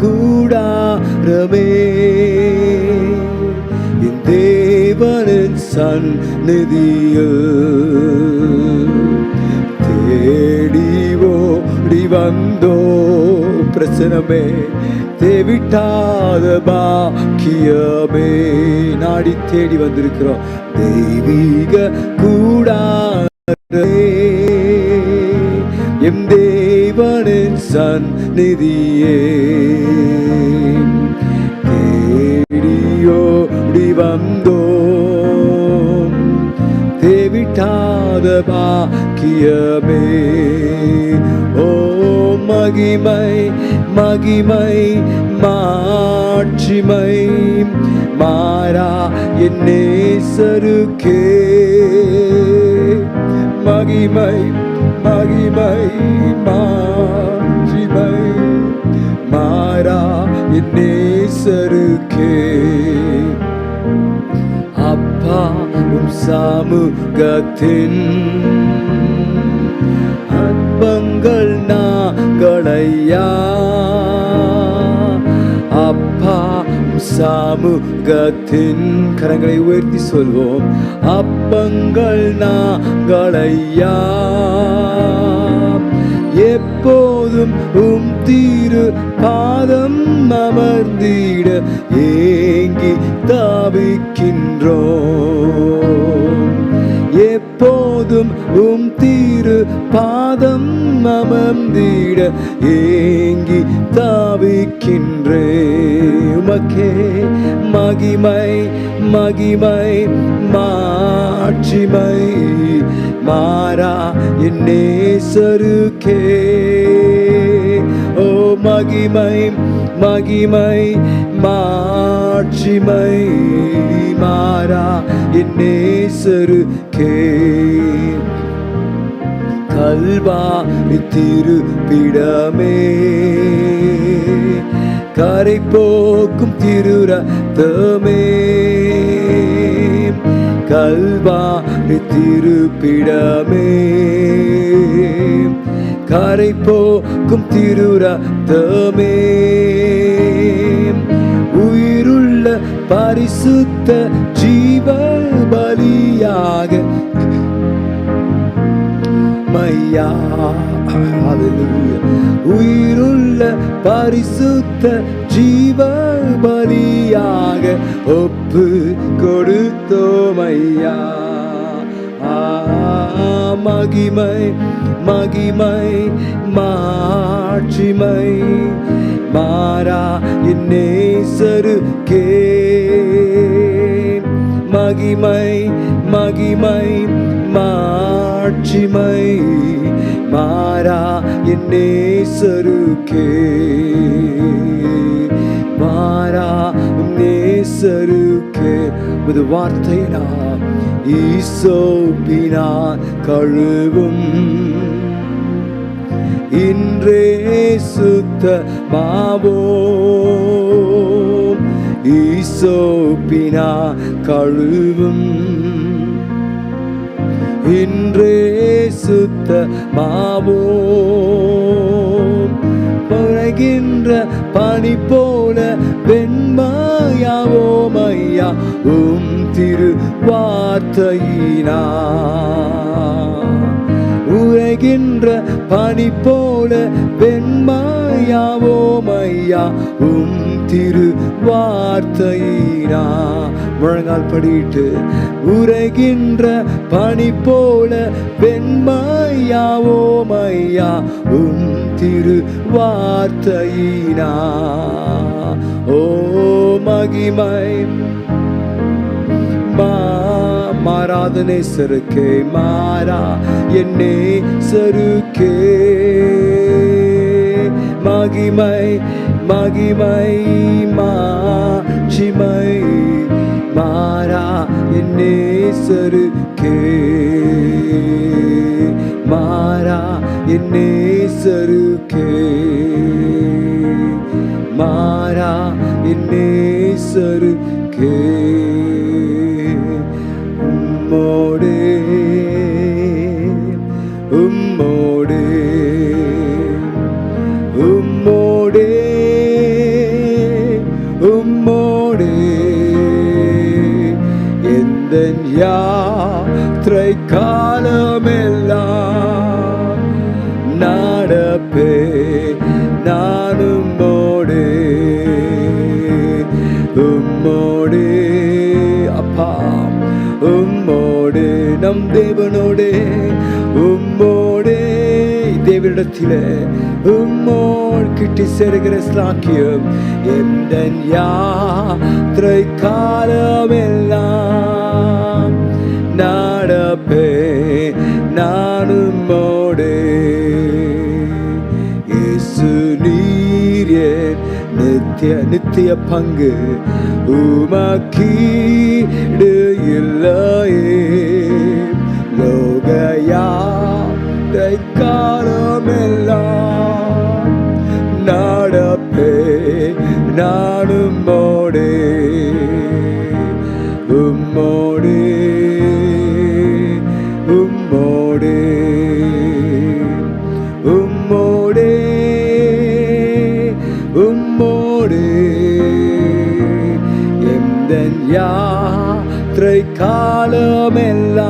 கூடாரமே. என் தேவனின் சந்நிதியில் தேடி ஓடி வந்தோ பிரச்சனமே தேவிட்டாத பாக்கியமே. நாடி தேடி வந்திருக்கிறோம். தெய்வீக கூடாரே எம் தேவனின் சந்நிதியே. வந்தோம். தேவிட்டாத பாக்கியமே. ஓ மகிமை மகிமை மாட்சிமை. மாறா என்னே சருக்கே. மகிமை மகிமை மாட்சிமை. மாறா என்னே சருக்கே. காணும் சமூகத்தின் அற்பங்கள் நாங்களையா அப்பா சமூகத்தின் கரங்களை உயர்த்தி சொல்வோம். அப்பங்கள் நாங்களையா எப்போதும் உம் தீரு பாதம் அமர்ந்தீர். ஏங்கி தாவிக்கின்றோம். எப்போதும் உம் தீரு பாதம் அமர்ந்திட ஏங்கி தாவிக்கின்றே. உமக்கே மகிமை மகிமை மாட்சிமை. மாறா என் நேசருக்கே மகிமை மகிமை மாட்சிமை மாறா. என்னேசரு கே கல்வா திரு பிடமே கரை போக்கும் திருரத்தமே. கல்வாரி திருப்பிடமே. கரை போ போக்கும் திருரத்தமே. உயிருள்ள பரிசுத்த ஜீவ பலியாக மையா உயிருள்ள பரிசுத்த ஜீவ பலியாக ஒப்பு கொடுத்தோமையா. மகிமை மகிமை. மாட்சிமை மாறா என் நேசருக்கே. மகிமை மகிமை மாட்சிமை மாறா என் நேசருக்கே. மாறா உம் நேசருக்கே. ஒரு வார்த்தைனா ஈசோப்பினா கழுவும். இன்றே சுத்த மாவோம் ஈசோப்பினா கழுவும். இன்றே சுத்த மாவோம் பழகின்ற பனி போல வெண்மையாவோம் ஐயா உம் திரு வார்த்தையினா பனி போல வெண்மையாவோமையா உம் திரு வார்த்தையினா முழங்கால் படிட்டு உரைகின்ற பனி போல வெண்மையாவோமையா உம் திரு வார்த்தையினா ஓ மகிமை. மாறாதனே சருக்கே மாறா என்னே சருக்கே மகிமை மகிமை மாட்சிமை மாறா என்னே சருக்கே மாறா என்னே சருக்கே மாறா என்னே சருக்கே உம்மோடு அப்பா. உம்மோடு நம் தேவனோடு. உம்மோடு தேவனிடத்தில். உம்மோடு கிட்டி சேருகிற சாக்கியம் எந்த யாத்திரை காலமெல்லாம் நடப்பே. நான் உம்மோடு நித்திய நித்திய பங்கு உமக்கீடு இல்லையே லோகயாத்தை காலமெல்லாம் நடப்பே நானும் மோடே உம்மோடே. யாத்திரை காலமெல்லாம்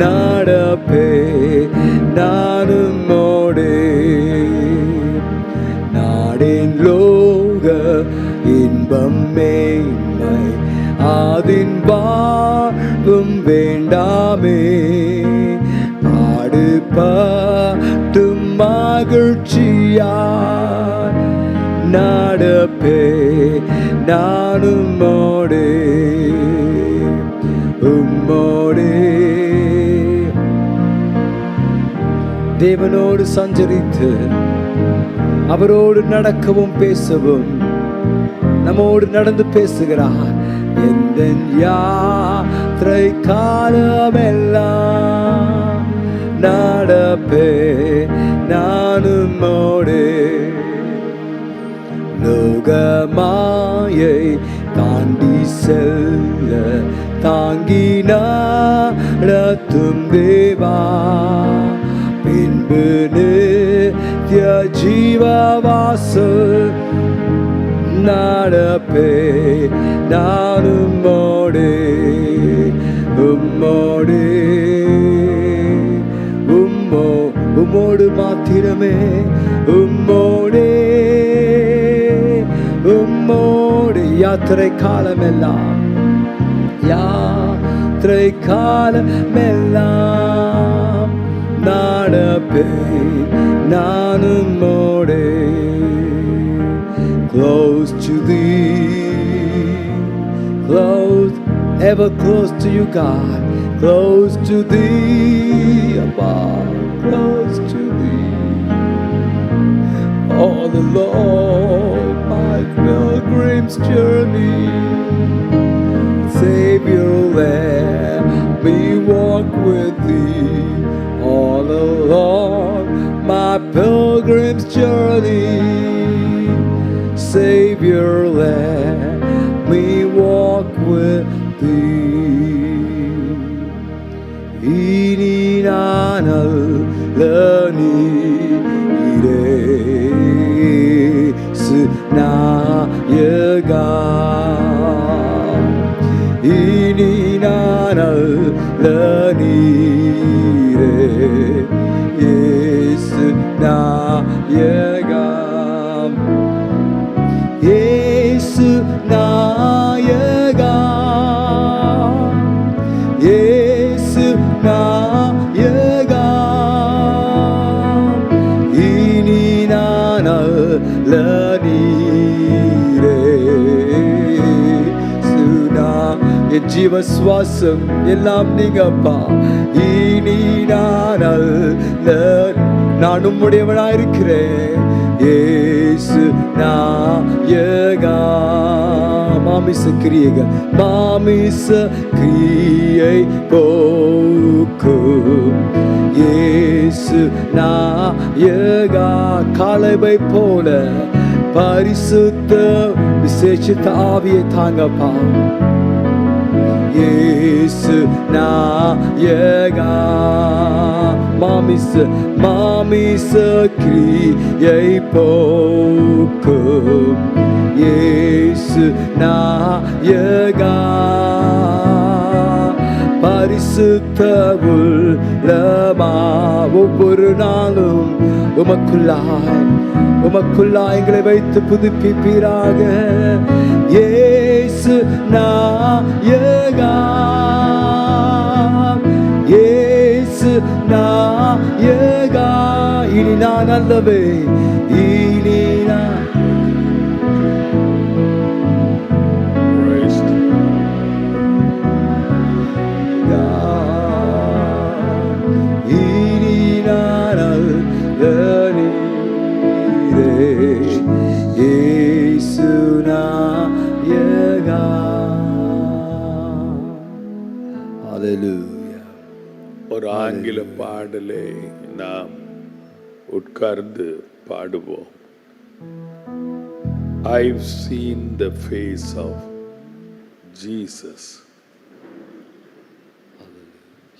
நடப்பே நானும் மோடே நாடேன் லோக இன்பம் மேன்மை அதின் வாழும் வேண்டாமே பாடுபட்டும் மகிழ்ச்சியார் நடப்பே நானும் மோடே உம்மோடே. தேவனோடு சஞ்சரித்து அவரோடு நடக்கவும் பேசவும் நம்மோடு நடந்து பேசுகிறார். எந்த யாத்திரை காலமெல்லாம் லோகமாயை தாண்டி செல்ல தாங்கி நடத்தும் தேவா. பின்பு நித்ய ஜீவவாசல் நடப்பே. நானும் மோடே உம்மோடே உம்மோ உம்மோடு மாத்திரமே உம்மோடே. Yatrekalmela. Yatrekalmela. Narape nanumore. Close to thee. Close, ever close to you, God. Close to thee above. Close to thee. Oh, the Lord pilgrim's journey. Savior, let me walk with thee all along my pilgrim's journey. Savior, let me walk with thee. İnan al, ஜீவ சுவாசம் எல்லாம் நீங்கப்பா. இனி நான் அல்ல. நான் உம்முடையவனாயிருக்கிறேன். ஏசு நாயகா மாமிச கிரியைகள் மாமிச கிரியை போக்கு. ஏசு நாயகா காலவை போல பரிசுத்த விசேஷித்த ஆவியை தாங்கப்பா. இயேசு நாயகா. மாமிச மாமிச கிரியை போக்கும். இயேசு நாயகா. பரிசுத்த உள்ளமா ஒவ்வொரு நாளும் உமக்குள்ளாய் உமக்குள்ளாய் எங்களை வைத்து புதுப்பிப்பீராக. 나예가 이리 나 날라베 பாடலை நாம் உட்கார்ந்து பாடுவோம் I've seen the face of Jesus.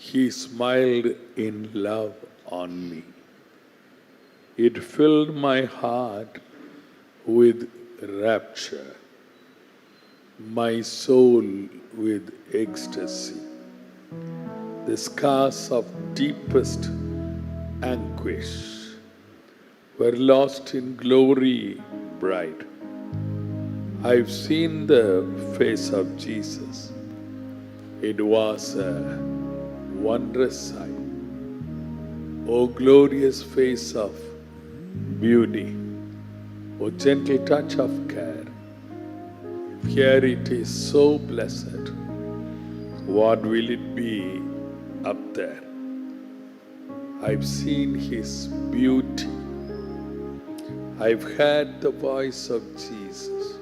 He smiled in love on me. It filled my heart with rapture, my soul with ecstasy. The scars of deepest anguish were lost in glory bright. I've seen the face of Jesus. It was a wondrous sight. O glorious face of beauty, O gentle touch of care. Here it is so blessed. What will it be up there? I've seen his beauty. I've heard the voice of Jesus.